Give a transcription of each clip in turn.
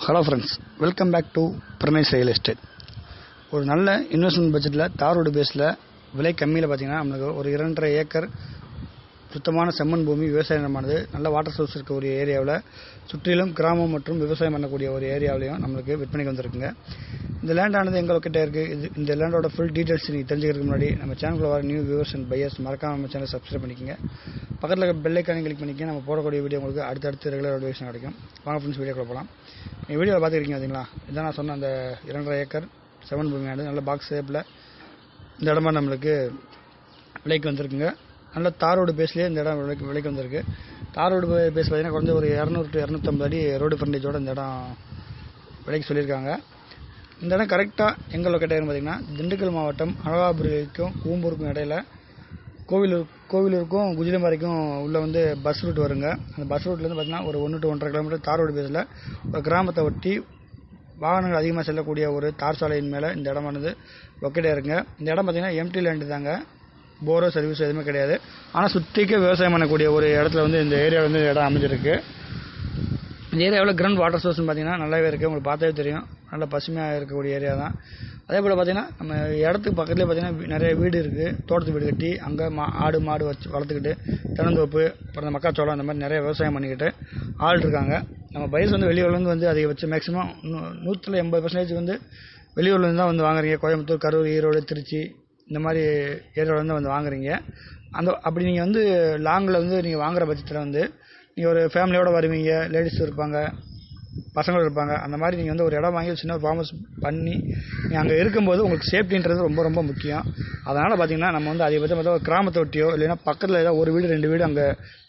Hello friends welcome back to Pramesh real estate ஒரு நல்ல investment பட்ஜெட்டில் தார் ரோடு பேஸில் விலை கம்மியில் பார்த்தீங்கன்னா நம்மளுக்கு ஒரு இரண்டரை ஏக்கர் சுத்தமான செம்மண் பூமி விவசாய நிலமானது நல்ல வாட்டர் சோர்ஸ் இருக்க ஒரு ஏரியாவில் சுற்றிலும் கிராமம் மற்றும் விவசாயம் பண்ணக்கூடிய ஒரு ஏரியாவிலையும் நம்மளுக்கு விற்பனைக்கு வந்திருக்குங்க. இந்த லேண்டானது எங்கள்கிட்ட இருக்குது இது இந்த லேண்டோட ஃபுல் டீட்டெயில்ஸ் நீங்கள் தெரிஞ்சுக்கிறதுக்கு முன்னாடி நம்ம சேனலில் வர நியூ வியூவர்ஸ் அண்ட் பையர்ஸ் மறக்காம நம்ம சேனல் சப்ஸ்கிரைப் பண்ணிக்கங்க. பக்கத்தில் இருக்க பெல் ஐக்கானை கிளிக் பண்ணிக்க நம்ம போடக்கூடிய வீடியோ உங்களுக்கு அடுத்தடுத்து ரெகுலர் நோட்டிஃபிகேஷன் கிடைக்கும். வாங்க ஃப்ரெண்ட்ஸ் வீடியோ போகலாம் நீங்கள் வீடியோவில் பார்த்துருக்கீங்க பார்த்தீங்களா இதான் நான் சொன்ன அந்த இரண்டரை ஏக்கர் செவன் பூமியானது நல்ல பாக்ஸ் ஷேப்பில் இந்த இடமா நம்மளுக்கு விலைக்கு வந்திருக்குங்க. நல்ல தார் ரோடு பேஸ்லேயே இந்த இடம் விலைக்கு விலைக்கு வந்திருக்கு. தார் ரோடு பேஸ் பார்த்தீங்கன்னா குறைஞ்ச ஒரு இரநூறு டு இரநூத்தம்பது அடி ரோடு ஃப்ரண்டேஜோட இந்த இடம் விலைக்கு சொல்லியிருக்காங்க. இந்த இடம் கரெக்டாக எங்கே லொக்கேட் ஆகிரும் பார்த்தீங்கன்னா திண்டுக்கல் மாவட்டம் அழகாபுரிக்கும் கூம்பூருக்கும் இடையில கோவிலூர் கோவிலூருக்கும் குஜிலம்பாறைக்கும் உள்ளே வந்து பஸ் ரூட் வருங்க. அந்த பஸ் ரூட்லேருந்து பார்த்தீங்கன்னா ஒரு ஒன்று டு ஒன்றரை கிலோமீட்டர் தார் ரோடு பேஸில் ஒரு கிராமத்தை ஒட்டி வாகனங்கள் அதிகமாக செல்லக்கூடிய ஒரு தார் சாலையின் மேலே இந்த இடமானது லொக்கேட் இருக்குங்க இந்த இடம் பார்த்தீங்கன்னா எம்டி லேண்டு தாங்க. போரோ சர்வீஸ் எதுவுமே கிடையாது. ஆனால் சுற்றிக்க விவசாயம் பண்ணக்கூடிய ஒரு இடத்துல வந்து இந்த ஏரியா வந்து இடம் அமைஞ்சிருக்கு. இந்த ஏரியாவில் கிரவுண்ட் வாட்டர் சோர்ஸ்னு பார்த்தீங்கன்னா நல்லாவே இருக்குது உங்களுக்கு பார்த்தாவே தெரியும். நல்ல பசுமையாக இருக்கக்கூடிய ஏரியா தான். அதே போல் பார்த்தீங்கன்னா நம்ம இடத்துக்கு பக்கத்துலேயே பார்த்தீங்கன்னா நிறைய வீடு இருக்குது தோட்டத்து வீடு கட்டி அங்கே மா ஆடு மாடு வச்சு வளர்த்துக்கிட்டு தென்னந்தோப்பு அப்புறம் இந்த மக்காச்சோளம் அந்த மாதிரி நிறைய விவசாயம் பண்ணிக்கிட்டு ஆள் இருக்காங்க. நம்ம பயிர்ஸ் வந்து வெளியூர்லேருந்து வந்து அதிகபட்சம் மேக்ஸிமம் நூற்றில் எண்பது பர்சன்டேஜ் வந்து வெளியூர்லேருந்து தான் வந்து வாங்குறீங்க. கோயம்புத்தூர் கரூர் ஈரோடு திருச்சி இந்த மாதிரி ஏரியாவிலேருந்து வந்து வாங்குறீங்க. அந்த அப்படி நீங்கள் வந்து லாங்கில் வந்து நீங்கள் வாங்குற பட்சத்தில் வந்து நீங்கள் ஒரு ஃபேமிலியோடு வருவீங்க லேடிஸ் இருப்பாங்க பசங்களும் இருப்பாங்க அந்த மாதிரி நீங்கள் வந்து ஒரு இடம் வாங்கி சின்ன ஒரு ஃபார்மஸ் பண்ணி நீங்கள் அங்கே இருக்கும்போது உங்களுக்கு சேஃப்டின்றது ரொம்ப ரொம்ப முக்கியம். அதனால் பார்த்தீங்கன்னா நம்ம வந்து அதிகபட்சம் பார்த்தா ஒரு கிராமத்தை ஒட்டியோ இல்லைன்னா பக்கத்தில் ஏதாவது ஒரு வீடு ரெண்டு வீடு அங்கே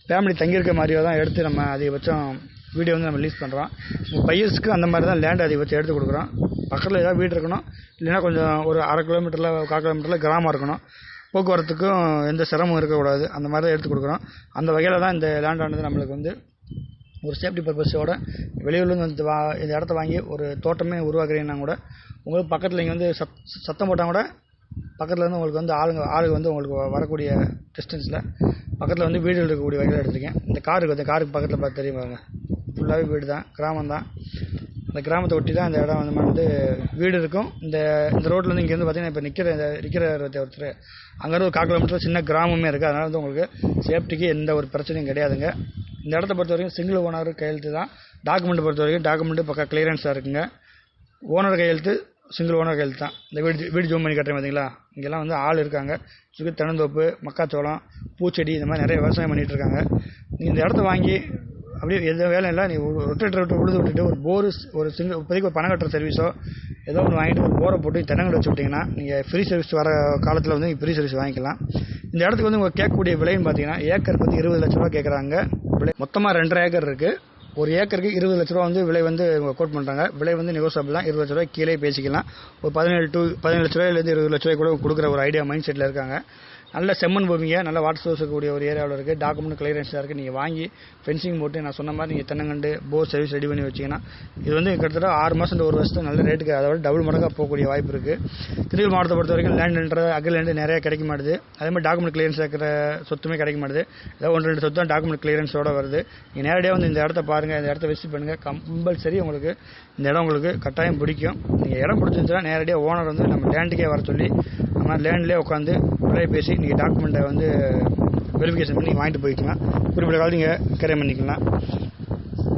ஃபேமிலி தங்கியிருக்க மாதிரியோ தான் எடுத்து நம்ம அதிகபட்சம் வீடியோ வந்து நம்ம ரிலீஸ் பண்ணுறோம் பையர்ஸ்க்கு அந்த மாதிரி தான் லேண்ட் அதிகபட்சம் எடுத்து கொடுக்குறோம். பக்கத்தில் ஏதாவது வீடு இருக்கணும். இல்லைன்னா கொஞ்சம் ஒரு அரை கிலோமீட்டரில் கால் கிலோமீட்டரில் கிராமம் இருக்கணும். போக்குவரத்துக்கும் எந்த சிரமம் இருக்கக்கூடாது. அந்த மாதிரி தான் எடுத்து கொடுக்குறோம். அந்த வகையில் தான் இந்த லேண்டானது நம்மளுக்கு வந்து ஒரு சேஃப்டி பர்பஸோட வெளியூர்லேருந்து வந்து வா இந்த இடத்த வாங்கி ஒரு தோட்டமே உருவாக்குறீங்கன்னா கூட உங்களுக்கு பக்கத்தில் இங்கே வந்து சத் சத்தம் போட்டால் கூட பக்கத்தில் உங்களுக்கு வந்து ஆளுங்க ஆளுங்க வந்து உங்களுக்கு வரக்கூடிய டிஸ்டன்ஸில் பக்கத்தில் வந்து வீடு இருக்கக்கூடிய வகையில் எடுத்துருக்கேன். இந்த காருக்கு இந்த காருக்கு பக்கத்தில் பார்த்து தெரியும்? பாருங்கள் ஃபுல்லாகவே வீடு தான் கிராமம் தான் அந்த கிராமத்தை ஒட்டி தான் அந்த இடம் வந்து வந்து வீடு இருக்கும். இந்த இந்த ரோட்லேருந்து இங்கேருந்து பார்த்தீங்கன்னா இப்போ நிற்கிற இந்த நிற்கிற ஒருத்தர் அங்கேருந்து ஒரு கால் கிலோமீட்டரில் சின்ன கிராமமே இருக்குது அதனால் வந்து உங்களுக்கு சேஃப்டிக்கு எந்த ஒரு பிரச்சனையும் கிடையாதுங்க. இந்த இடத்த பொறுத்த வரைக்கும் சிங்கிள் ஓனர் கையெழுத்து தான். டாக்குமெண்ட் பொறுத்த வரைக்கும் டாக்குமெண்ட்டு பக்கம் கிளியரன்ஸாக இருக்குங்க. ஓனர் கையெழுத்து சிங்கிள் ஓனர் கையெழுத்து தான். இந்த வீடு வீடு ஜூம் பண்ணி கட்டுறேன் பார்த்தீங்களா இங்கெல்லாம் வந்து ஆள் இருக்காங்க. சுற்றி தென்னந்தோப்பு மக்காச்சோளம் பூச்செடி இந்த மாதிரி நிறைய விவசாயம் பண்ணிகிட்டு இருக்காங்க. நீங்கள் இந்த இடத்த வாங்கி அப்படியே எந்த வேலை இல்லை. நீ ரொட்டேட்டர் விட்டு உழுது விட்டுட்டு ஒரு போர் ஒரு சிங்கிள் இப்போதைக்கு ஒரு பணம் கட்டுற சர்வீஸோ ஏதோ ஒன்று வாங்கிட்டு ஒரு போரை போட்டு தென்னங்கடை வச்சு விட்டிங்கன்னா நீங்கள் ஃப்ரீ சர்வீஸ் வர காலத்தில் வந்து நீங்கள் ஃப்ரீ சர்வீஸ் வாங்கிக்கலாம். இந்த இடத்துக்கு வந்து உங்கள் கேட்கக்கூடிய விலைன்னு பார்த்தீங்கன்னா ஏக்கருக்கு வந்து இருபது லட்ச ரூபா கேட்குறாங்க விலை மொத்தமாக ரெண்டரை ஏக்கர் இருக்குது ஒரு ஏக்கருக்கு இருபது லட்ச ரூபா வந்து விலை வந்து கோட் பண்ணுறாங்க விலை வந்து நெகோசியபிள் தான். இருபது லட்ச ரூபாய் கீழே பேசிக்கலாம். ஒரு பதினேழு டு பதினேழு லட்ச ரூபாயிலேருந்து இருபது லட்ச ரூபாய் கூட கொடுக்குற ஒரு ஐடியா மைண்ட் செட்டில் இருக்காங்க. நல்ல செம்மண் பூமிங்க நல்ல வாட்டர் சோர்ஸ் இருக்கக்கூடிய ஒரு ஏரியாவில் இருக்குது டாக்குமெண்ட் கிளியரன்ஸாக இருக்குது நீங்கள் வாங்கி ஃபென்சிங் போட்டு நான் சொன்ன மாதிரி நீங்கள் தென்னங்கண்டு போர் சர்வீஸ் ரெடி பண்ணி வச்சிங்கன்னா இது வந்து கிட்டத்தட்ட ஆறு மாதம் ஒரு வருஷத்துக்கு நல்ல ரேட்டுக்கு அதை விட டபுள் மடங்காக போகக்கூடிய வாய்ப்பு இருக்குது திருவள்ளூர் மாவட்டத்தை பொறுத்த வரைக்கும் லேண்டுன்ற அகல் லேண்டு நிறைய கிடைக்க மாட்டுது. அதே மாதிரி டாக்குமெண்ட் கிளியரன்ஸ் இருக்கிற சொத்துமே கிடைக்க மாட்டுது. ஏதாவது ஒன்று ரெண்டு சொத்து தான் டாக்குமெண்ட் கிளியரன்ஸோடு வருது. நீங்கள் நேரடியாக வந்து இந்த இடத்த பாருங்கள் இந்த இடத்த விசிட் பண்ணுங்கள் கம்பல்சரி உங்களுக்கு இந்த இடம் உங்களுக்கு கட்டாயம் பிடிக்கும். நீங்கள் இடம் பிடிச்சிருந்துச்சுன்னா நேரடியாக ஓனர் வந்து நம்ம லேண்டுக்கே வர சொல்லி போனால் லேண்ட்லேயே உட்காந்து விலை பேசி நீங்கள் டாக்குமெண்ட்டை வந்து வெரிஃபிகேஷன் பண்ணி வாங்கிட்டு போய்க்கலாம். குறிப்பிட்ட காலம் நீங்கள் கிரைம் பண்ணிக்கலாம்.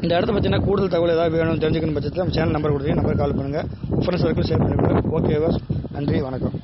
இந்த இடத்த பார்த்தீங்கன்னா கூடுதல் தகவல் ஏதாவது வேணும் தெரிஞ்சுக்கணும் பட்சத்தில் நம்ம சேனல் நம்பர் கொடுத்தீங்க நம்பர் கால் பண்ணுங்கள் ஃப்ரெண்ட்ஸ் வரைக்கும் ஷேர் பண்ணிவிடுங்க ஓகே நன்றி வணக்கம்.